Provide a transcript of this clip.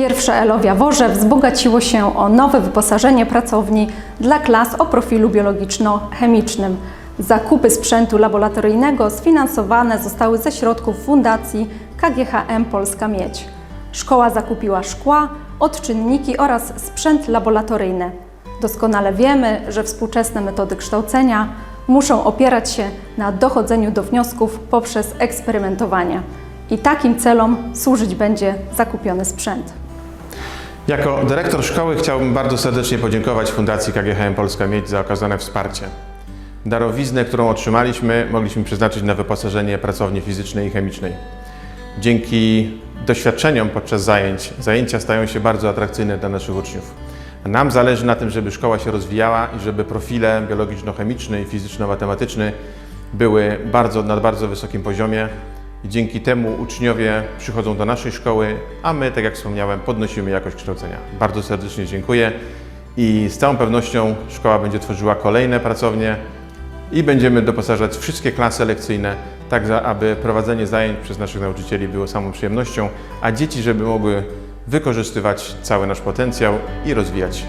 Pierwsze ELO w Jaworze wzbogaciło się o nowe wyposażenie pracowni dla klas o profilu biologiczno-chemicznym. Zakupy sprzętu laboratoryjnego sfinansowane zostały ze środków Fundacji KGHM Polska Miedź. Szkoła zakupiła szkła, odczynniki oraz sprzęt laboratoryjny. Doskonale wiemy, że współczesne metody kształcenia muszą opierać się na dochodzeniu do wniosków poprzez eksperymentowanie. I takim celom służyć będzie zakupiony sprzęt. Jako dyrektor szkoły chciałbym bardzo serdecznie podziękować Fundacji KGHM Polska Miedź za okazane wsparcie. Darowiznę, którą otrzymaliśmy, mogliśmy przeznaczyć na wyposażenie pracowni fizycznej i chemicznej. Dzięki doświadczeniom podczas zajęć, zajęcia stają się bardzo atrakcyjne dla naszych uczniów. Nam zależy na tym, żeby szkoła się rozwijała i żeby profile biologiczno-chemiczny i fizyczno-matematyczny były bardzo, na bardzo wysokim poziomie. I dzięki temu uczniowie przychodzą do naszej szkoły, a my, tak jak wspomniałem, podnosimy jakość kształcenia. Bardzo serdecznie dziękuję i z całą pewnością szkoła będzie tworzyła kolejne pracownie i będziemy doposażać wszystkie klasy lekcyjne, tak aby prowadzenie zajęć przez naszych nauczycieli było samą przyjemnością, a dzieci, żeby mogły wykorzystywać cały nasz potencjał i rozwijać